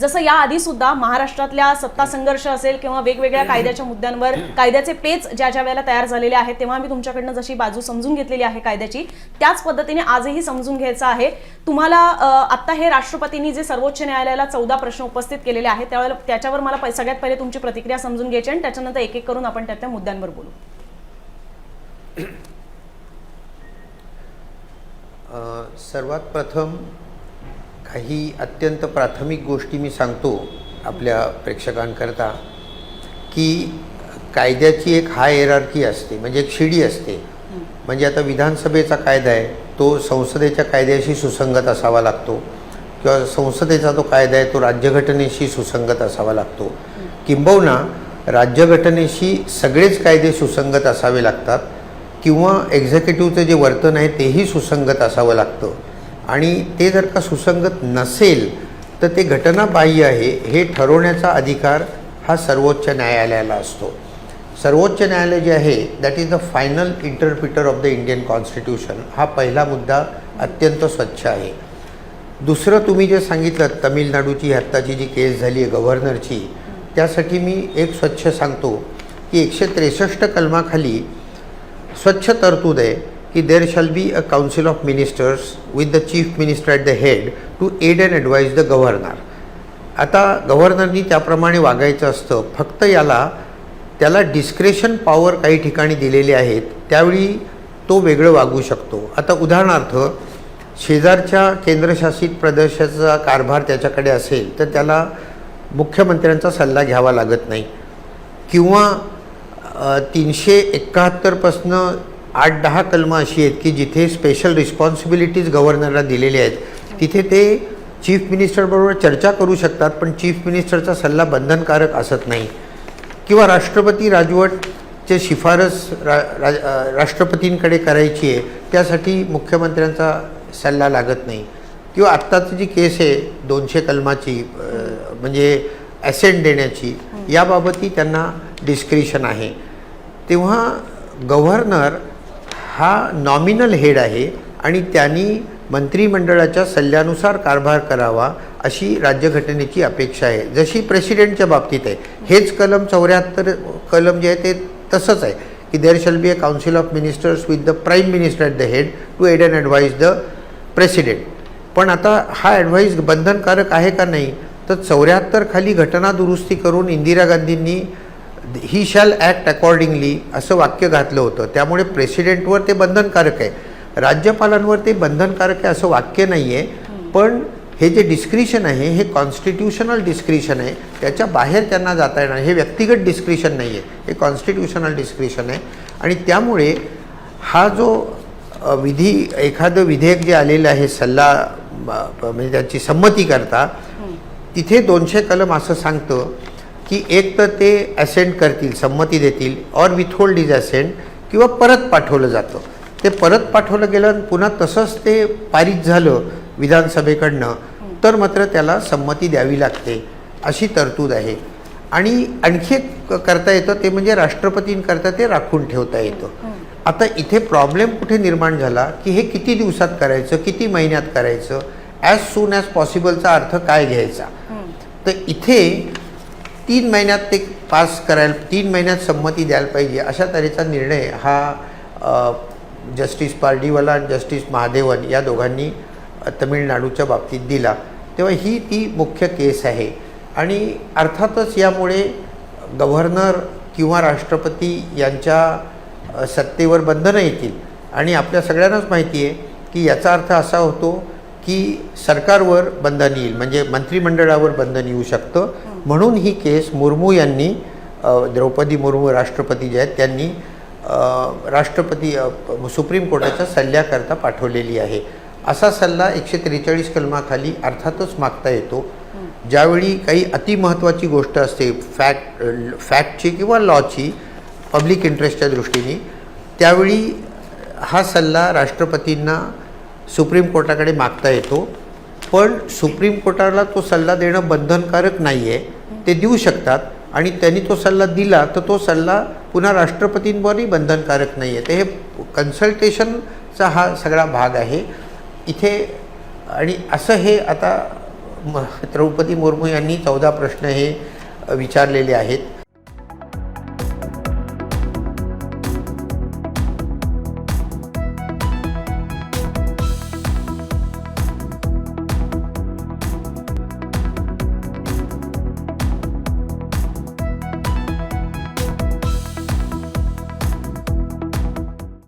जसं या आधी सुद्धा महाराष्ट्रातल्या सत्ता संघर्ष असेल किंवा वेगवेगळ्या कायद्याच्या मुद्द्यांवर कायद्याचे पेच ज्या ज्या वेळेला तयार झालेले आहेत तेव्हा मी तुमच्याकडनं जशी बाजू समजून घेतलेली आहे कायद्याची त्याच पद्धतीने आजही समजून घ्यायचं आहे. तुम्हाला आता हे राष्ट्रपतींनी जे सर्वोच्च न्यायालयाला चौदा प्रश्न उपस्थित केलेले आहेत त्यावेळेला त्याच्यावर मला सगळ्यात पहिले तुमची प्रतिक्रिया समजून घ्यायची आणि त्याच्यानंतर एक एक करून आपण त्या त्या मुद्द्यांवर बोलू. सर्वात प्रथम काही अत्यंत प्राथमिक गोष्टी मी सांगतो आपल्या प्रेक्षकांकरता की कायद्याची एक हाय एरार्की असते म्हणजे एक शिडी असते. म्हणजे आता विधानसभेचा कायदा आहे तो संसदेच्या कायद्याशी सुसंगत असावा लागतो. किंवा संसदेचा तो कायदा आहे तो राज्यघटनेशी सुसंगत असावा लागतो. किंबहुना राज्यघटनेशी सगळेच कायदे सुसंगत असावे लागतात किंवा एक्झिक्युटिव्हचं जे वर्तन आहे तेही सुसंगत असावं लागतं. आणि ते जर का सुसंगत नसेल तर ते घटनाबाह्य आहे हे ठरवण्याचा अधिकार हा सर्वोच्च न्यायालयाला असतो. सर्वोच्च न्यायालय जे आहे that is the final interpreter of the Indian constitution हा पहिला मुद्दा अत्यंत स्वच्छ आहे. दुसरं तुम्ही जे सांगितलं तमिळनाडूची आत्ताची जी केस झाली आहे गव्हर्नरची त्यासाठी मी एक स्वच्छ सांगतो की एकशे त्रेसष्ट कलमाखाली स्वच्छ तरतूद आहे. की there shall be a council of ministers with the chief minister at the head to aid and advise the governor आता गव्हर्नरनी त्याप्रमाणे वागायचं असतं. फक्त याला त्याला डिस्क्रेशन पॉवर काही ठिकाणी दिलेली आहेत त्यावेळी तो वेगळं वागू शकतो. आता उदाहरणार्थ शेजारच्या केंद्रशासित प्रदेशाचा कारभार त्याच्याकडे असेल तर त्याला मुख्यमंत्र्यांचा सल्ला घ्यावा लागत नाही. किंवा तीनशे एकाहत्तरपासनं आठ दहा कलमं अशी आहेत की जिथे स्पेशल रिस्पॉन्सिबिलिटीज गव्हर्नरला दिलेल्या आहेत. तिथे ते चीफ मिनिस्टरबरोबर चर्चा करू शकतात पण चीफ मिनिस्टरचा सल्ला बंधनकारक असत नाही. किंवा राष्ट्रपती राजवटचे शिफारस रा, राष्ट्रपतींकडे करायची आहे त्यासाठी मुख्यमंत्र्यांचा सल्ला लागत नाही. किंवा आत्ताची जी केस आहे दोनशे कलमाची म्हणजे ॲसेंट देण्याची याबाबतही त्यांना डिस्क्रिशन आहे. तेव्हा गव्हर्नर हा नॉमिनल हेड आहे आणि त्यांनी मंत्रिमंडळाच्या सल्ल्यानुसार कारभार करावा अशी राज्यघटनेची अपेक्षा आहे. जशी प्रेसिडेंटच्या बाबतीत आहे. हेच कलम चौऱ्याहत्तर कलम जे आहे ते तसंच आहे की there shall be a council of ministers with the prime minister at the head to aid and advise the president पण आता हा ॲडवाईस बंधनकारक आहे का नाही? तर चौऱ्याहत्तर खाली घटना दुरुस्ती करून इंदिरा गांधींनी ही शॅल ॲक्ट अकॉर्डिंगली असं वाक्य घातलं होतं. त्यामुळे प्रेसिडेंटवर ते बंधनकारक आहे. राज्यपालांवर ते बंधनकारक आहे असं वाक्य नाही आहे पण हे जे डिस्क्रिशन आहे हे कॉन्स्टिट्यूशनल डिस्क्रिशन आहे त्याच्या बाहेर त्यांना जाता येणार. हे व्यक्तिगत डिस्क्रिशन नाही आहे हे कॉन्स्टिट्यूशनल डिस्क्रिशन आहे. आणि त्यामुळे हा जो विधी एखादं विधेयक जे आलेलं आहे सल्ला म्हणजे त्याची संमती करता तिथे दोनशे कलम असं सांगतं की एक तर ते ॲसेंट करतील संमती देतील ऑर विथहोल्ड इज ॲसेंट किंवा परत पाठवलं जातं. ते परत पाठवलं गेलं आणि पुन्हा तसंच ते पारित झालं विधानसभेकडनं तर मात्र त्याला संमती द्यावी लागते अशी तरतूद आहे. आणि आणखी एक करता येतं ते म्हणजे राष्ट्रपतींकरता ते राखून ठेवता येतं. आता इथे प्रॉब्लेम कुठे निर्माण झाला की हे किती दिवसात करायचं किती महिन्यात करायचं ॲज सून ॲज पॉसिबलचा अर्थ काय घ्यायचा? तर इथे तीन महिन्यात ते पास करायला तीन महिन्यात संमती द्यायला पाहिजे अशा तऱ्हेचा निर्णय हा जस्टिस पार्डीवाला आणि जस्टिस महादेवन या दोघांनी तमिळनाडूच्या बाबतीत दिला. तेव्हा ही ती मुख्य केस आहे. आणि अर्थातच यामुळे गव्हर्नर किंवा राष्ट्रपती यांच्या सत्तेवर बंधनं येतील. आणि आपल्या सगळ्यांनाच माहिती आहे की याचा अर्थ असा होतो की सरकारवर बंधन येईल म्हणजे मंत्रिमंडळावर बंधन येऊ शकतं. म्हणून ही केस मुर्मू यांनी द्रौपदी मुर्मू राष्ट्रपती जे आहेत त्यांनी राष्ट्रपती सुप्रीम कोर्टाच्या सल्ल्याकरता पाठवलेली आहे. असा सल्ला एकशे त्रेचाळीस कलमाखाली अर्थातच मागता येतो. ज्यावेळी काही अतिमहत्त्वाची गोष्ट असते फॅक्ट फॅक्टची किंवा लॉची पब्लिक इंटरेस्टच्या दृष्टीने त्यावेळी हा सल्ला राष्ट्रपतींना सुप्रीम कोर्टाकडे मागता येतो. पण सुप्रीम कोर्टाला तो सल्ला देणं बंधनकारक नाही आहे ते देऊ शकतात आणि त्यांनी तो सल्ला दिला तर तो सल्ला पुन्हा राष्ट्रपतींवरही बंधनकारक नाही आहे तर हे कन्सल्टेशनचा हा सगळा भाग आहे. इथे आणि असं हे आता द्रौपदी मुर्मू यांनी चौदा प्रश्न हे विचारलेले आहेत.